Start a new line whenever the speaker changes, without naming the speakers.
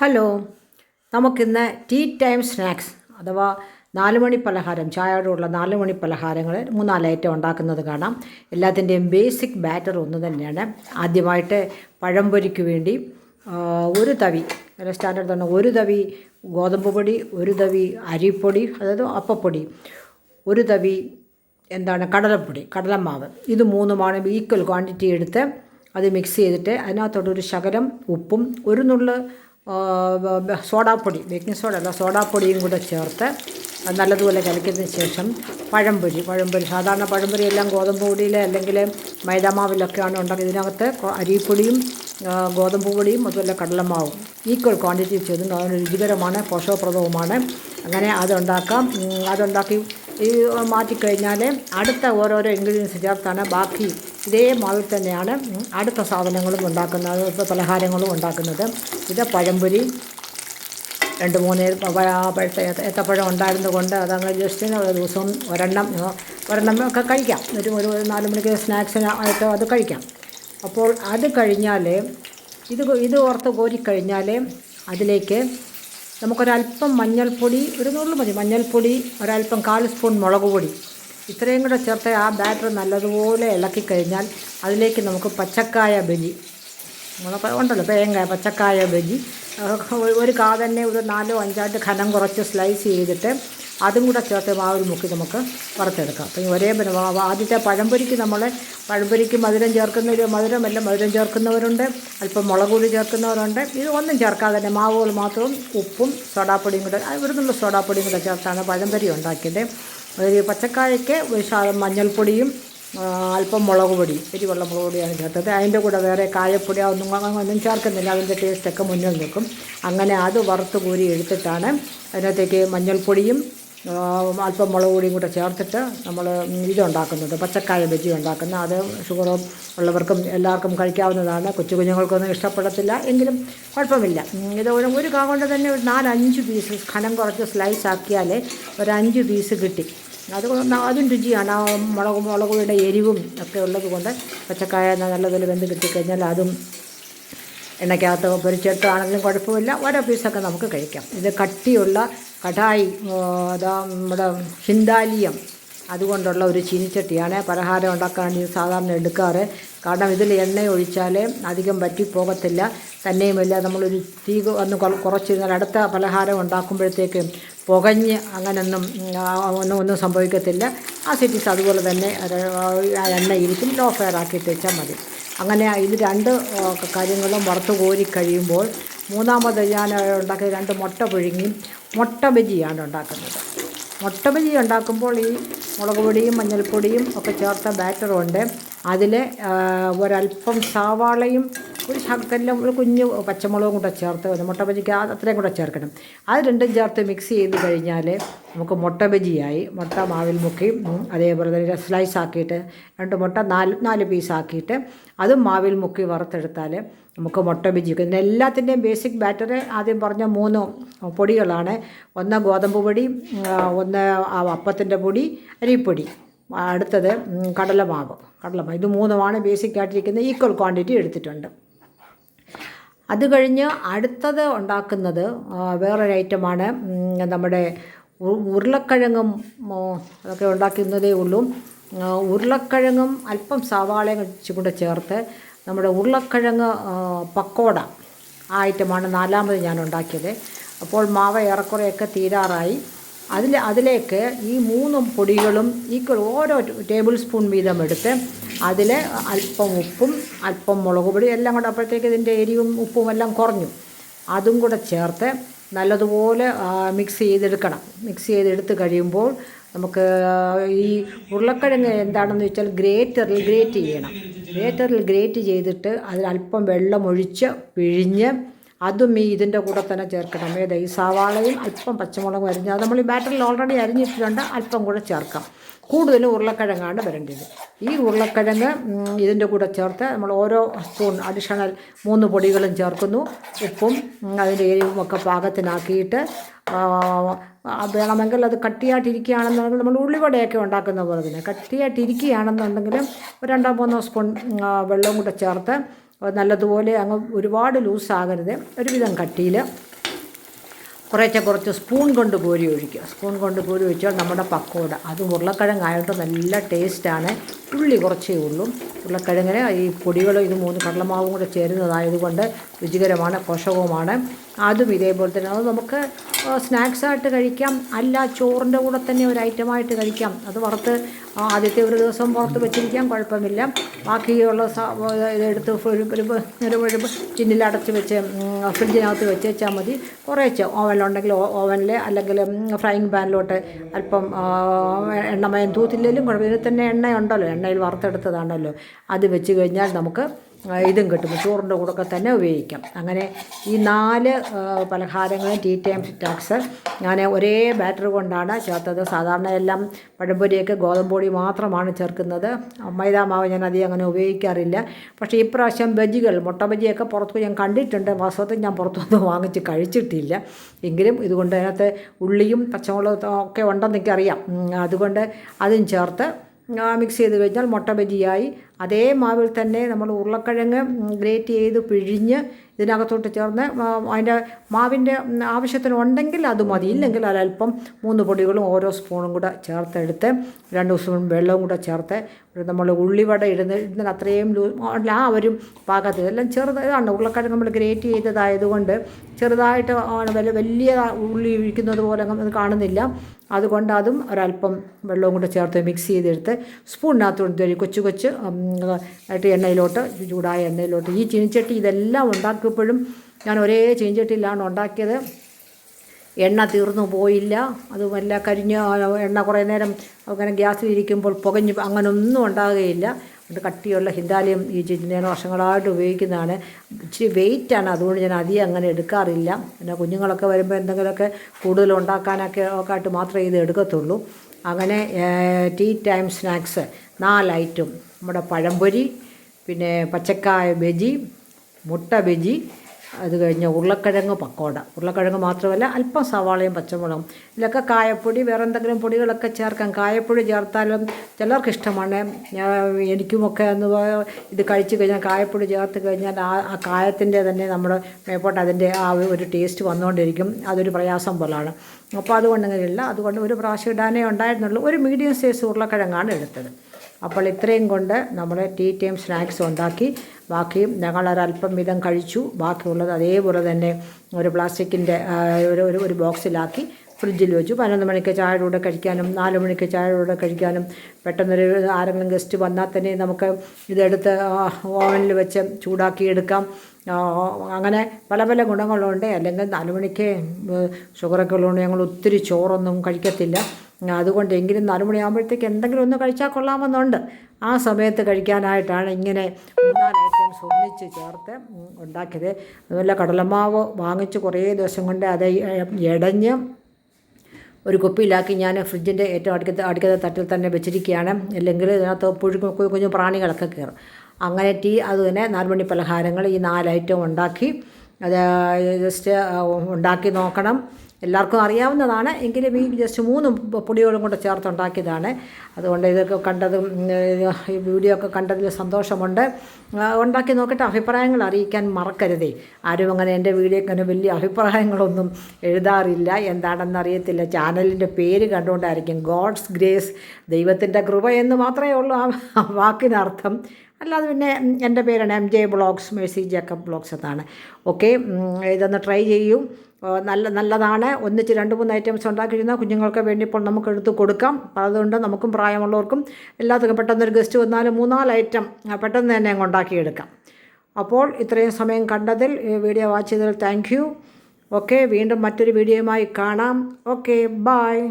Hello. നമുക്കിന്ന് tea time snacks അഥവാ നാല് മണി പലഹാരം ചായയോടുള്ള നാല് മണി പലഹാരങ്ങൾ മൂന്നാൽ ഐറ്റം ഉണ്ടാക്കുന്നത് കാണാം. എല്ലാത്തിന്റെയും ബേസിക് ബാറ്റർ ഒന്ന് തന്നെയാണ്. ആദ്യമായിട്ട് പഴംപൊരിക്ക് വേണ്ടി ഒരു തവി സ്റ്റാൻഡേർഡ് തന്നെ ഒരു തവി ഗോതമ്പ് പൊടി ഒരു തവി അരിപ്പൊടി അതായത് അപ്പപ്പൊടി ഒരു തവി എന്താണ് കടലപ്പൊടി കടലമാവ്. ഇത് മൂന്നുമാണ് ഈക്വൽ ക്വാണ്ടിറ്റി എടുത്ത് അത് മിക്സ് ചെയ്തിട്ട് അതിനകത്തോട്ട് ഒരു ശകലം ഉപ്പും ഒരു നുള്ള് സോഡാപ്പൊടി ബേക്കിംഗ് സോഡ അല്ല സോഡാപ്പൊടിയും കൂടെ ചേർത്ത് നല്ലതുപോലെ കലക്കിയതിന് ശേഷം പഴംപൊരി പഴംപൊരി സാധാരണ പഴംപൊരി എല്ലാം ഗോതമ്പ് പൊടിയിൽ അല്ലെങ്കിൽ മൈദാമാവിലൊക്കെയാണ് ഉണ്ടാക്കുക ഇതിനകത്ത് അരിപ്പൊടിയും ഗോതമ്പ് പൊടിയും അതുപോലെ കടലമാവും. ഈക്വൽ ക്വാണ്ടിറ്റി ചെയ്ത് അതിന് രുചികരമാണ് പോഷകപ്രദവുമാണ്. അങ്ങനെ അതുണ്ടാക്കാം അതുണ്ടാക്കി ഈ മാറ്റിക്കഴിഞ്ഞാൽ അടുത്ത ഓരോരോ ഇൻഗ്രീഡിയൻസ് ചേർത്താണ്. ബാക്കി ഇതേ മാവിൽ തന്നെയാണ് അടുത്ത സാധനങ്ങളും ഉണ്ടാക്കുന്നത് ഇപ്പോൾ പലഹാരങ്ങളും ഉണ്ടാക്കുന്നത്. ഇത് പഴംപൊരി രണ്ട് മൂന്ന് പഴത്തെ പഴുത്ത ഏത്ത- ഏത്തപ്പഴം ഉണ്ടായിരുന്നത് കൊണ്ട് അതങ്ങ് ജസ്റ്റ് ഒരു ദിവസം ഒരെണ്ണം ഒരെണ്ണം ഒക്കെ കഴിക്കാം. ഒരു ഒരു നാല് മണിക്ക് സ്നാക്സിന് ആയിട്ട് അത് കഴിക്കാം. അപ്പോൾ അത് കഴിഞ്ഞാൽ ഇത് ഇത് ഓർത്ത് കോരിക്കഴിഞ്ഞാൽ അതിലേക്ക് നമുക്കൊരല്പം മഞ്ഞൾപ്പൊടി ഒരു നുള്ളു മതി. മഞ്ഞൾപ്പൊടി ഒരല്പം കാൽ സ്പൂൺ മുളക് പൊടി. ഇത്രയും കൂടെ ചേർത്ത് ആ ബാറ്റർ നല്ലതുപോലെ ഇളക്കി കഴിഞ്ഞാൽ അതിലേക്ക് നമുക്ക് പച്ചക്കായ ബജി. നമ്മളൊക്കെ ഉണ്ടല്ലോ തേങ്ങ പച്ചക്കായ ബജി. ഒരു- കാ തന്നെ ഒരു നാലോ അഞ്ചായിട്ട് ഖനം കുറച്ച് സ്ലൈസ് ചെയ്തിട്ട് അതും കൂടെ ചേർത്ത് മാവിൽ മുക്കി നമുക്ക് വറുത്തെടുക്കാം. അപ്പം ഒരേ ആദ്യത്തെ പഴംപൊരിക്ക് നമ്മൾ പഴംപൊരിക്ക് മധുരം ചേർക്കുന്നവർ മധുരമല്ല മധുരം ചേർക്കുന്നവരുണ്ട്. അല്പം മുളക് പൊടി ചേർക്കുന്നവരുണ്ട്. ഇത് ഒന്നും ചേർക്കാതെ തന്നെ മാവുകൾ മാത്രവും ഉപ്പും സോഡാപ്പൊടിയും കൂടെ ഇവിടുന്നുള്ള സോഡാപ്പൊടിയും കൂടെ ചേർത്താണ് പഴംപൊരി ഉണ്ടാക്കിയത്. ഒരു പച്ചക്കായയ്ക്ക് ഒരു ശാലം മഞ്ഞൾപ്പൊടിയും അല്പം മുളക് പൊടി എരിവുള്ള മുളക് പൊടിയാണ് ചേർത്തത്. അതിന്റെ കൂടെ വേറെ കായപ്പൊടി ഒന്നും ഒന്നും ചേർക്കുന്നില്ല. അതിന്റെ ടേസ്റ്റൊക്കെ മുന്നിൽ നിൽക്കും. അങ്ങനെ അത് വറുത്ത് കോരി എടുത്തിട്ടാണ് അതിനകത്തേക്ക് മഞ്ഞൾപ്പൊടിയും അല്പം മുളക് പൊടിയും കൂടെ ചേർത്തിട്ട് നമ്മൾ ഇതുണ്ടാക്കുന്നത് പച്ചക്കായ ബജി ഉണ്ടാക്കുന്ന. അത് ഷുഗർ ഉള്ളവർക്കും എല്ലാവർക്കും കഴിക്കാവുന്നതാണ്. കൊച്ചു കുഞ്ഞുങ്ങൾക്കൊന്നും ഇഷ്ടപ്പെടത്തില്ല എങ്കിലും കുഴപ്പമില്ല. ഇത് ഒരു ഒരു കാ കൊണ്ട് തന്നെ ഒരു നാലഞ്ച് പീസ് ഖനം കുറച്ച് സ്ലൈസ് ആക്കിയാലേ ഒരു അഞ്ച് പീസ് കിട്ടി. അത് അതും രുചിയാണ്. ആ മുളക് മുളക് പൊടിയുടെ എരിവും ഒക്കെ ഉള്ളത് കൊണ്ട് പച്ചക്കായ നല്ലതുപോലെ വെന്ത് കിട്ടിക്കഴിഞ്ഞാൽ അതും എണ്ണയ്ക്കകത്ത് പൊരിച്ചെടുത്താണെങ്കിലും കുഴപ്പമില്ല. ഓരോ പീസൊക്കെ നമുക്ക് കഴിക്കാം. ഇത് കട്ടിയുള്ള കടായി ആ, അതാ നമ്മുടെ ഹിന്ദാലിയം. അതുകൊണ്ടുള്ള ഒരു ചീനിച്ചട്ടിയാണ്. പലഹാരം ഉണ്ടാക്കാൻ ഇത് സാധാരണ എടുക്കാറ്. കാരണം ഇതിൽ എണ്ണ ഒഴിച്ചാൽ അധികം പറ്റിപ്പോകത്തില്ല തന്നെയുമല്ല നമ്മളൊരു തീ ഒന്ന് കുറച്ചിരുന്നാൽ അടുത്ത പലഹാരം ഉണ്ടാക്കുമ്പോഴത്തേക്ക് പുകഞ്ഞ് അങ്ങനൊന്നും ഒന്നും ഒന്നും സംഭവിക്കത്തില്ല. ആ സിറ്റീസ് അതുപോലെ തന്നെ എണ്ണ ഇരിക്കും ലോ ഫെയർ ആക്കി വെച്ചാൽ മതി. അങ്ങനെ ഇത് രണ്ട് കാര്യങ്ങളും വറുത്ത് കോരി കഴിയുമ്പോൾ മൂന്നാമത് ഞാൻ ഉണ്ടാക്കിയ രണ്ട് മുട്ട പുഴുങ്ങി മുട്ട ബജിയാണ് ഉണ്ടാക്കുന്നത്. മുട്ട ബജി ഉണ്ടാക്കുമ്പോൾ ഈ മുളക് പൊടിയും മഞ്ഞൾപ്പൊടിയും ഒക്കെ ചേർത്ത ബാറ്ററുണ്ട് അതിൽ ഒരല്പം സവാളയും ഒരു ശകലം ഒരു കുഞ്ഞ് പച്ചമുളകും കൂടെ ചേർത്ത് മുട്ട ബജിക്ക് അത്രയും കൂടെ ചേർക്കണം. അത് രണ്ടും ചേർത്ത് മിക്സ് ചെയ്ത് കഴിഞ്ഞാൽ നമുക്ക് മുട്ട ബജിയായി മുട്ട മാവിൽ മുക്കിയും അതേപോലെ തന്നെ സ്ലൈസ് ആക്കിയിട്ട് രണ്ട് മുട്ട നാല് നാല് പീസ് ആക്കിയിട്ട് അതും മാവിൽ മുക്കി വറുത്തെടുത്താൽ നമുക്ക് മുട്ട ബജി ഇതിന് എല്ലാത്തിന്റെയും ബേസിക് ബാറ്റർ ആദ്യം പറഞ്ഞ മൂന്ന് പൊടികളാണ്. ഒന്ന് ഗോതമ്പ് പൊടി ഒന്ന് അപ്പത്തിന്റെ പൊടി അരിപ്പൊടി. അടുത്തത് കടലമാവ്. കടലമാവ്. ഇത് മൂന്നുമാണ് ബേസിക് ആയിട്ടിരിക്കുന്നത്. ഈക്വൽ ക്വാണ്ടിറ്റി എടുത്തിട്ടുണ്ട്. അത് കഴിഞ്ഞ് അടുത്തത് ഉണ്ടാക്കുന്നത് വേറൊരു ഐറ്റമാണ് നമ്മുടെ ഉരുളക്കിഴങ്ങും അതൊക്കെ ഉണ്ടാക്കുന്നതേ ഉള്ളൂ. ഉരുളക്കിഴങ്ങും അല്പം സവാളയും കൂടെ ചേർത്ത് നമ്മുടെ ഉരുളക്കിഴങ്ങ് പക്കോട. ആ ഐറ്റമാണ് നാലാമത് ഞാൻ ഉണ്ടാക്കിയത്. അപ്പോൾ മാവ് ഏറെക്കുറെയൊക്കെ തീരാറായി. അതിൽ അതിലേക്ക് ഈ മൂന്ന് പൊടികളും ഈക്വൽ ഓരോ ടേബിൾ സ്പൂൺ വീതം എടുത്ത് അതിൽ അല്പം ഉപ്പും അല്പം മുളക് പൊടി എല്ലാം കൂടെ അപ്പോഴത്തേക്ക് ഇതിന്റെ എരിവും ഉപ്പും എല്ലാം കുറഞ്ഞു. അതും കൂടെ ചേർത്ത് നല്ലതുപോലെ മിക്സ് ചെയ്തെടുക്കണം. മിക്സ് ചെയ്തെടുത്ത് കഴിയുമ്പോൾ നമുക്ക് ഈ ഉരുളക്കിഴങ്ങ് എന്താണെന്ന് വെച്ചാൽ ഗ്രേറ്ററിൽ ഗ്രേറ്റ് ചെയ്യണം. ഗ്രേറ്ററിൽ ഗ്രേറ്റ് ചെയ്തിട്ട് അതിൽ അല്പം വെള്ളമൊഴിച്ച് പിഴിഞ്ഞ് അതും ഈ ഇതിന്റെ കൂടെ തന്നെ ചേർക്കണം. ഏത് ഈ സവാളയും അല്പം പച്ചമുളകും അരിഞ്ഞ് അത് നമ്മൾ ഈ ബാറ്ററിൽ ഓൾറെഡി അരിഞ്ഞിട്ടുണ്ട് അല്പം കൂടെ ചേർക്കാം. കൂടുതലും ഉരുളക്കിഴങ്ങാണ് വരേണ്ടത്. ഈ ഉരുളക്കിഴങ്ങ് ഇതിന്റെ കൂടെ ചേർത്ത് നമ്മൾ ഓരോ സ്പൂൺ അഡീഷണൽ മൂന്ന് പൊടികളും ചേർക്കുന്നു. ഉപ്പും അതിന്റെ എരിവും ഒക്കെ പാകത്തിനാക്കിയിട്ട് വേണമെങ്കിൽ അത് കട്ടിയായിട്ടിരിക്കുകയാണെന്നുണ്ടെങ്കിൽ നമ്മൾ ഉള്ളിവടയൊക്കെ ഉണ്ടാക്കുന്ന പോലെ തന്നെ കട്ടിയായിട്ടിരിക്കുകയാണെന്നുണ്ടെങ്കിൽ ഒരു രണ്ടോ മൂന്നോ സ്പൂൺ വെള്ളവും കൂടെ ചേർത്ത് നല്ലതുപോലെ അങ്ങ് ഒരുപാട് ലൂസാകരുത്. ഒരുവിധം കട്ടിയിൽ കുറേശ്ശെ കുറച്ച് സ്പൂൺ കൊണ്ട് കോരി ഒഴിക്കുക. സ്പൂൺ കൊണ്ട് കോരി ഒഴിച്ചാൽ നമ്മുടെ പക്കോട. അത് ഉരുളക്കിഴങ്ങായിട്ട് നല്ല ടേസ്റ്റാണ്. ഉള്ളി കുറച്ചേ ഉള്ളൂ. ഉരുളക്കിഴങ്ങിന് ഈ പൊടികളും ഇത് മൂന്ന് കടലമാവും കൂടെ ചേരുന്നതായതുകൊണ്ട് രുചികരമാണ് പോഷകവുമാണ്. അതും ഇതേപോലെ തന്നെ. അത് നമുക്ക് സ്നാക്സായിട്ട് കഴിക്കാം. അല്ല ചോറിന്റെ കൂടെ തന്നെ ഒരു ഐറ്റമായിട്ട് കഴിക്കാം. അത് വറുത്ത് ആദ്യത്തെ ഒരു ദിവസം പുറത്ത് വെച്ചിരിക്കാം. കുഴപ്പമില്ല. ബാക്കിയുള്ള ഇതെടുത്ത് ഒരു വെച്ച് ഫ്രിഡ്ജിനകത്ത് വെച്ച് വെച്ചാൽ മതി. കുറേച്ച് ഓവനിലുണ്ടെങ്കിൽ ഓവനിൽ അല്ലെങ്കിൽ ഫ്രൈയിങ് പാനിലോട്ട് അല്പം എണ്ണമയം തൂത്തില്ലെങ്കിലും കുഴപ്പമില്ല. ഇതിൽ തന്നെ എണ്ണയുണ്ടല്ലോ. എണ്ണയിൽ വറുത്തെടുത്തതാണല്ലോ. അത് വെച്ച് കഴിഞ്ഞാൽ നമുക്ക് ഇതും കിട്ടും. ചോറിന്റെ കൂടെ തന്നെ ഉപയോഗിക്കാം. അങ്ങനെ ഈ നാല് പലഹാരങ്ങളും ടീ ടൈം സ്നാക്സ് ഞാൻ ഒരേ ബാറ്റർ കൊണ്ടാണ് ചേർത്തത്. സാധാരണ എല്ലാം പഴംപൊരിയൊക്കെ ഗോതമ്പ് പൊടി മാത്രമാണ് ചേർക്കുന്നത്. മൈദാ മാവ് ഞാൻ അധികം അങ്ങനെ ഉപയോഗിക്കാറില്ല. പക്ഷേ ഇപ്രാവശ്യം ബജികൾ മുട്ട ബജിയൊക്കെ പുറത്ത് ഞാൻ കണ്ടിട്ടുണ്ട്. വാസ്തവത്തിൽ ഞാൻ പുറത്തുനിന്ന് വാങ്ങിച്ച് കഴിച്ചിട്ടില്ല. എങ്കിലും ഇതുകൊണ്ട് അതിനകത്ത് ഉള്ളിയും പച്ചമുളകും ഒക്കെ ഉണ്ടെന്ന് അറിയാം അതുകൊണ്ട് അതും ചേർത്ത് മിക്സ് ചെയ്ത് കഴിഞ്ഞാൽ മുട്ട ബജിയായി. അതേ മാവിൽ തന്നെ നമ്മൾ ഉരുളക്കിഴങ്ങ് ഗ്രേറ്റ് ചെയ്ത് പിഴിഞ്ഞ് ഇതിനകത്തോട്ട് ചേർന്ന് അതിന്റെ മാവിന്റെ ആവശ്യത്തിന് ഉണ്ടെങ്കിൽ അത് മതി. ഇല്ലെങ്കിൽ അല്പം മൂന്ന് പൊടികളും ഓരോ സ്പൂണും കൂടെ ചേർത്തെടുത്ത് രണ്ട് സ്പൂൺ വെള്ളവും കൂടെ ചേർത്ത് നമ്മൾ ഉള്ളിവട ഇടുന്ന ഇടുന്ന അത്രയും ആ ഒരു പാകത്തിൽ. എല്ലാം ചെറുത് ഇതാണ് ഉരുളക്കിഴങ്ങ് നമ്മൾ ഗ്രേറ്റ് ചെയ്തതായതുകൊണ്ട് ചെറുതായിട്ട് വലിയ വലിയ ഉള്ളി ഇരിക്കുന്നത് പോലെ കാണുന്നില്ല. അതുകൊണ്ട് അതും ഒരല്പം വെള്ളവും കൂടെ ചേർത്ത് മിക്സ് ചെയ്തെടുത്ത് സ്പൂണിനകത്ത് കൊച്ചു കൊച്ചു ആയിട്ട് എണ്ണയിലോട്ട് ചൂടായ എണ്ണയിലോട്ട്. ഈ ചീനിച്ചട്ടി ഇതെല്ലാം ഉണ്ടാക്കിയപ്പോഴും ഞാൻ ഒരേ ചീനിച്ചട്ടിയിലാണ് ഉണ്ടാക്കിയത്. എണ്ണ തീർന്നു പോയില്ല. അതുമല്ല കരിഞ്ഞ എണ്ണ കുറേ നേരം അങ്ങനെ ഗ്യാസ് ഇരിക്കുമ്പോൾ പുകഞ്ഞ് അങ്ങനൊന്നും ഉണ്ടാകുകയില്ല. അത് കട്ടിയുള്ള ഹിന്ദാലയം ഈ ഞാൻ വർഷങ്ങളായിട്ട് ഉപയോഗിക്കുന്നതാണ്. ഇച്ചിരി വെയിറ്റാണ്. അതുകൊണ്ട് ഞാൻ അധികം അങ്ങനെ എടുക്കാറില്ല. പിന്നെ കുഞ്ഞുങ്ങളൊക്കെ വരുമ്പോൾ എന്തെങ്കിലുമൊക്കെ കൂടുതൽ ഉണ്ടാക്കാനൊക്കെ ഒക്കെ ആയിട്ട് മാത്രമേ ഇത് എടുക്കത്തുള്ളൂ. അങ്ങനെ ടീ ടൈം സ്നാക്സ് നാലൈറ്റം നമ്മുടെ പഴംപൊരി പിന്നെ പച്ചക്കായ ബജി മുട്ട ബജി അത് കഴിഞ്ഞ് ഉരുളക്കിഴങ്ങ് പക്കോട. ഉരുളക്കിഴങ്ങ് മാത്രമല്ല അല്പം സവാളയും പച്ചമുളകും. ഇതിലൊക്കെ കായപ്പൊടി വേറെ എന്തെങ്കിലും പൊടികളൊക്കെ ചേർക്കാം. കായപ്പൊടി ചേർത്താലും ചിലർക്ക് ഇഷ്ടമാണ്. ഞാൻ എനിക്കുമൊക്കെ എന്ന് ഇത് കഴിച്ചു കഴിഞ്ഞാൽ കായപ്പൊടി ചേർത്ത് കഴിഞ്ഞാൽ ആ ആ കായത്തിന്റെ തന്നെ നമ്മുടെ മേപ്പോട്ട് അതിന്റെ ആ ഒരു ടേസ്റ്റ് വന്നുകൊണ്ടിരിക്കും. അതൊരു പ്രയാസം പോലാണ്. അപ്പോൾ അതുകൊണ്ട് അങ്ങനെയില്ല. അതുകൊണ്ട് ഒരു പ്രാവശ്യം ഇടാനേ ഉണ്ടായിരുന്നുള്ളൂ. ഒരു മീഡിയം സൈസ് ഉരുളക്കിഴങ്ങാണ് എടുത്തത്. അപ്പോൾ ഇത്രയും കൊണ്ട് നമ്മൾ ടീ ടൈം സ്നാക്സ് ഉണ്ടാക്കി. ബാക്കിയും ഞങ്ങളൊരല്പം വീതം കഴിച്ചു. ബാക്കിയുള്ളത് അതേപോലെ തന്നെ ഒരു പ്ലാസ്റ്റിക്കിന്റെ ഒരു ഒരു ബോക്സിലാക്കി ഫ്രിഡ്ജിൽ വെച്ചു. പതിനൊന്ന് മണിക്ക് ചായയുടെ കഴിക്കാനും നാല് മണിക്ക് ചായയുടെ കഴിക്കാനും പെട്ടെന്നൊരു ആരെങ്കിലും ഗസ്റ്റ് വന്നാൽ തന്നെ നമുക്ക് ഇതെടുത്ത് ഓവനിൽ വെച്ച് ചൂടാക്കി എടുക്കാം. അങ്ങനെ പല പല ഗുണങ്ങളുണ്ട്. അല്ലെങ്കിൽ നാല് മണിക്ക് ഷുഗറൊക്കെ ഉള്ളതുകൊണ്ട് ഞങ്ങൾ ഒത്തിരി ചോറൊന്നും കഴിക്കത്തില്ല. അതുകൊണ്ട് എങ്കിലും നാല് മണിയാകുമ്പോഴത്തേക്ക് എന്തെങ്കിലും ഒന്ന് കഴിച്ചാൽ കൊള്ളാമെന്നുണ്ട്. ആ സമയത്ത് കഴിക്കാനായിട്ടാണ് ഇങ്ങനെ മൂന്നാൽ ഐറ്റംസ് ഒന്നിച്ച് ചേർത്ത് ഉണ്ടാക്കിയത്. അതുപോലെ കടലമാവ് വാങ്ങിച്ച് കുറേ ദിവസം കൊണ്ട് അത് ഇടഞ്ഞ് ഒരു കുപ്പിയിലാക്കി ഞാൻ ഫ്രിഡ്ജിന്റെ ഏറ്റവും അടുക്കത്തെ അടുക്കത്തെ തട്ടിൽ തന്നെ വെച്ചിരിക്കുകയാണ്. അല്ലെങ്കിൽ ഇതിനകത്ത് പുഴു കുഞ്ഞു കുഞ്ഞു പ്രാണികളൊക്കെ കയറും. അങ്ങനെ ടീ അത് തന്നെ നാലുമണി പലഹാരങ്ങൾ ഈ നാല് ഐറ്റം ഉണ്ടാക്കി. അത് ജസ്റ്റ് ഉണ്ടാക്കി നോക്കണം. എല്ലാവർക്കും അറിയാവുന്നതാണ്. എങ്കിലും ഈ ജസ്റ്റ് മൂന്ന് പൊടികളും കൊണ്ട് ചേർത്തുണ്ടാക്കിയതാണ് അതുകൊണ്ട് ഇതൊക്കെ കണ്ടതും ഈ വീഡിയോ ഒക്കെ കണ്ടതിൽ സന്തോഷമുണ്ട്. ഉണ്ടാക്കി നോക്കിയിട്ട് അഭിപ്രായങ്ങൾ അറിയിക്കാൻ മറക്കരുതേ. ആരും അങ്ങനെ എന്റെ വീഡിയോ അങ്ങനെ വലിയ അഭിപ്രായങ്ങളൊന്നും എഴുതാറില്ല. എന്താണെന്ന് അറിയത്തില്ല. ചാനലിന്റെ പേര് കണ്ടുകൊണ്ടായിരിക്കും. ഗോഡ്സ് ഗ്രേസ് ദൈവത്തിന്റെ കൃപ എന്ന് മാത്രമേ ഉള്ളൂ ആ വാക്കിനർത്ഥം. അല്ലാതെ പിന്നെ എന്റെ പേരാണ് M J blogs Mercy Jacob blogs എന്നാണ്. ഓക്കെ ഇതൊന്ന് ട്രൈ ചെയ്യും. നല്ല നല്ലതാണ്. ഒന്നിച്ച് രണ്ട് മൂന്ന് ഐറ്റംസ് ഉണ്ടാക്കിയിരുന്ന കുഞ്ഞുങ്ങൾക്ക് വേണ്ടി ഇപ്പോൾ നമുക്ക് എടുത്ത് കൊടുക്കാം. അതുകൊണ്ട് നമുക്കും പ്രായമുള്ളവർക്കും എല്ലാത്തിനും പെട്ടെന്നൊരു ഗസ്റ്റ് വന്നാലും മൂന്നാൽ ഐറ്റം പെട്ടെന്ന് തന്നെ അങ്ങ് ഉണ്ടാക്കിയെടുക്കാം. അപ്പോൾ ഇത്രയും സമയം കണ്ടതിൽ ഈ വീഡിയോ വാച്ച് ചെയ്തതിൽ താങ്ക് യു ഓക്കെ വീണ്ടും മറ്റൊരു വീഡിയോയുമായി കാണാം. Okay bye